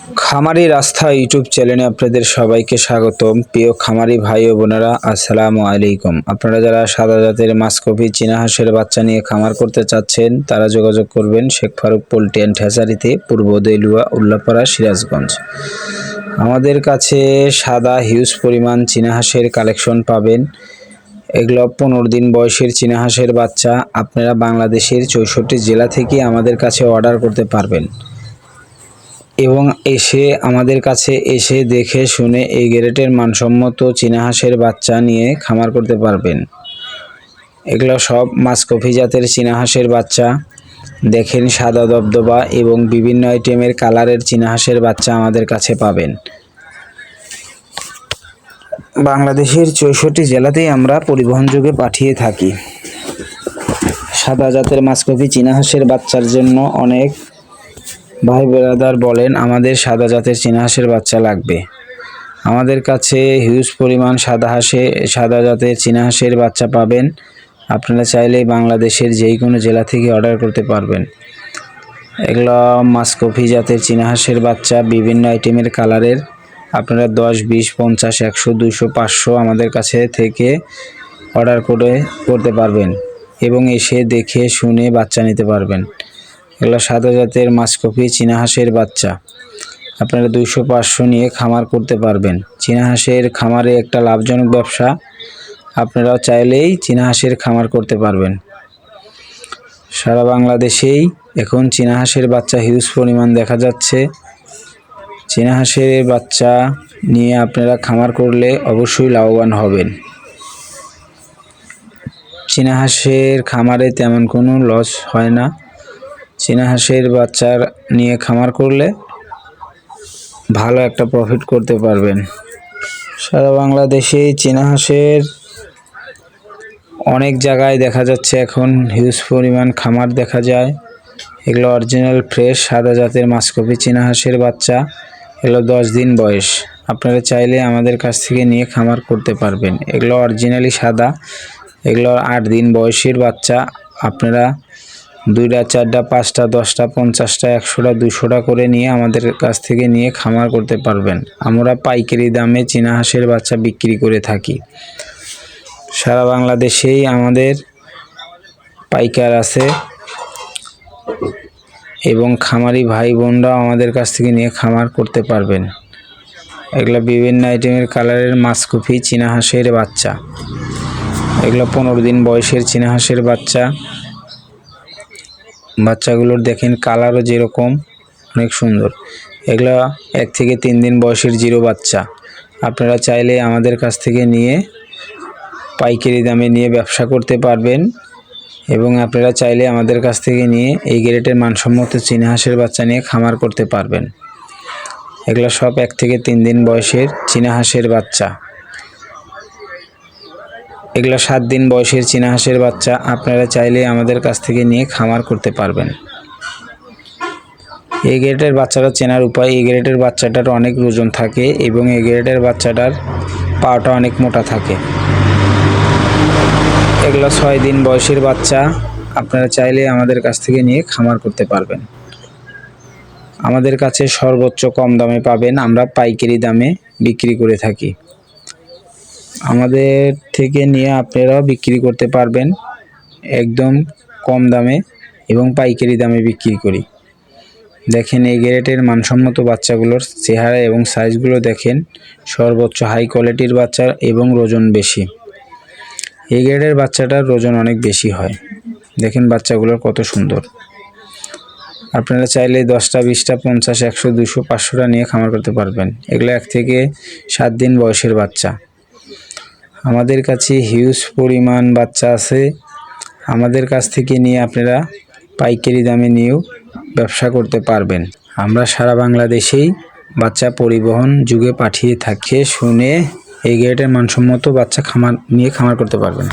খামারি রাস্তা ইউটিউব চ্যানেলে আপনাদের সবাইকে স্বাগতম। প্রিয় খামারি ভাই ও বোনেরা, আসসালামু আলাইকুম। আপনারা যারা সাদা জাতের মাসকপি চীনা হাঁসের বাচ্চা নিয়ে খামার করতে চাচ্ছেন, তারা যোগাযোগ করবেন শেখ ফারুক পোল্ট্রি অ্যান্ড হ্যাচারিতে, পূর্ব দেলুয়া, উল্লাপাড়া, সিরাজগঞ্জ। আমাদের কাছে সাদা, হিউজ পরিমাণ চীনা হাঁসের কালেকশন পাবেন। এগুলো পনেরো দিন বয়সের চীনা হাঁসের বাচ্চা। আপনারা বাংলাদেশের চৌষট্টি জেলা থেকে আমাদের কাছে অর্ডার করতে পারবেন। এবং এসে আমাদের কাছে এসে দেখে শুনে এই গ্রেটের মানসম্মত চীনা হাঁসের বাচ্চা নিয়ে খামার করতে পারবেন। এগুলো সব মাসকফি জাতের চীনা হাঁসের বাচ্চা। দেখেন সাদা দবদবা এবং বিভিন্ন আইটেমের কালারের চীনা হাঁসের বাচ্চা আমাদের কাছে পাবেন। বাংলাদেশের চৌষট্টি জেলাতেই আমরা পরিবহন যোগে পাঠিয়ে থাকি। সাদা জাতের মাসকফি চীনা হাঁসের বাচ্চার জন্য অনেক ভাই ব্রাদার বলেন, আমাদের সাদা জাতের চীনা হাঁসের বাচ্চা লাগবে। আমাদের কাছে হিউজ পরিমাণ সাদা হাঁসে, সাদা জাতের চীনা হাঁসের বাচ্চা পাবেন। আপনারা চাইলে বাংলাদেশের যেই কোনো জেলা থেকে অর্ডার করতে পারবেন। এগুলো মাসকফি জাতের চীনা হাঁসের বাচ্চা, বিভিন্ন আইটেমের কালারের। আপনারা দশ, বিশ, পঞ্চাশ, একশো দুশো পাঁচশো আমাদের কাছে থেকে অর্ডার করে, করতে পারবেন এবং এসে দেখে শুনে বাচ্চা নিতে পারবেন। এগুলো সাদা জাতের মাসকপি চীনা হাঁসের বাচ্চা। আপনারা দুশো পাঁচশো নিয়ে খামার করতে পারবেন। চীনা হাঁসের খামারে একটা লাভজনক ব্যবসা, আপনারাও চাইলেই চীনা হাঁসের খামার করতে পারবেন। সারা বাংলাদেশেই এখন চীনা হাঁসের বাচ্চা হিউজ পরিমাণ দেখা যাচ্ছে। চীনা হাঁসের বাচ্চা নিয়ে আপনারা খামার করলে অবশ্যই লাভবান হবেন। চীনা হাঁসের খামারে তেমন কোনো লস হয় না। চীনা হাঁসের বাচ্চার নিয়ে খামার করলে ভালো একটা প্রফিট করতে পারবেন। সারা বাংলাদেশে চীনা হাঁসের অনেক জায়গায় দেখা যাচ্ছে এখন হিউজ পরিমাণ খামার দেখা যায়। এগুলো অরিজিনাল ফ্রেশ সাদা জাতের মাসকপি চীনা হাঁসের বাচ্চা। এগুলো দশ দিন বয়স। আপনারা চাইলে আমাদের কাছ থেকে নিয়ে খামার করতে পারবেন। এগুলো অরিজিনালি সাদা, এগুলো আট দিন বয়সের বাচ্চা। আপনারা দুইটা, চারটা, পাঁচটা, দশটা, পঞ্চাশটা, একশোটা দুশোটা করে নিয়ে আমাদের কাছ থেকে নিয়ে খামার করতে পারবেন। আমরা পাইকারি দামে চীনা হাঁসের বাচ্চা বিক্রি করে থাকি। সারা বাংলাদেশেই আমাদের পাইকার আছে এবং খামারি ভাই বোনরাও আমাদের কাছ থেকে নিয়ে খামার করতে পারবেন। এগুলো বিভিন্ন আইটেমের কালারের মাসকফি চীনা হাঁসের বাচ্চা। এগুলো পনেরো দিন বয়সের চীনা হাঁসের বাচ্চা। বাচ্চাগুলোর দেখেন কালারও যেরকম, অনেক সুন্দর। এগুলো এক থেকে তিন দিন বয়সের জিরো বাচ্চা। আপনারা চাইলে আমাদের কাছ থেকে নিয়ে পাইকারি দামে নিয়ে ব্যবসা করতে পারবেন এবং আপনারা চাইলে আমাদের কাছ থেকে নিয়ে এই গ্রেটের মানসম্মত চীনা হাঁসের বাচ্চা নিয়ে খামার করতে পারবেন। এগুলো সব এক থেকে তিন দিন বয়সের চীনা হাঁসের বাচ্চা। এগুলো সাত দিন বয়সের চীনা হাঁসের বাচ্চা, আপনারা চাইলে আমাদের কাছ থেকে নিয়ে খামার করতে পারবেন। এই গ্রেডের বাচ্চাটা চেনার উপায় এই গ্রেডের বাচ্চাটার অনেক ওজন থাকে এবং এই গ্রেডের বাচ্চাটার পাওয়াটা অনেক মোটা থাকে। এগুলো ছয় দিন বয়সের বাচ্চা, আপনারা চাইলে আমাদের কাছ থেকে নিয়ে খামার করতে পারবেন। আমাদের কাছে সর্বোচ্চ কম দামে পাবেন, আমরা পাইকারি দামে বিক্রি করে থাকি। আমাদের থেকে নিয়ে আপনারাও বিক্রি করতে পারবেন একদম কম দামে এবং পাইকারি দামে বিক্রি করি। দেখেন এই গ্রেটের মানসম্মত বাচ্চাগুলোর চেহারা এবং সাইজগুলো দেখেন, সর্বোচ্চ হাই কোয়ালিটির বাচ্চা এবং ওজন বেশি। এই গ্রেডের বাচ্চাটার ওজন অনেক বেশি হয়। দেখেন বাচ্চাগুলোর কত সুন্দর। আপনারা চাইলে দশটা, বিশটা, পঞ্চাশ, একশো, দুশো, পাঁচশোটা নিয়ে খামার করতে পারবেন। এগুলো এক থেকে সাত দিন বয়সের বাচ্চা। আমাদের কাছে হিউজ পরিমাণ বাচ্চা আছে। আমাদের কাছ থেকে নিয়ে আপনারা পাইকারি দামে নিয়েও ব্যবসা করতে পারবেন। আমরা সারা বাংলাদেশেই বাচ্চা পরিবহন যুগে পাঠিয়ে থাকি শুনে এই গেটের মানসম্মত বাচ্চা খামার, নিয়ে খামার করতে পারবেন।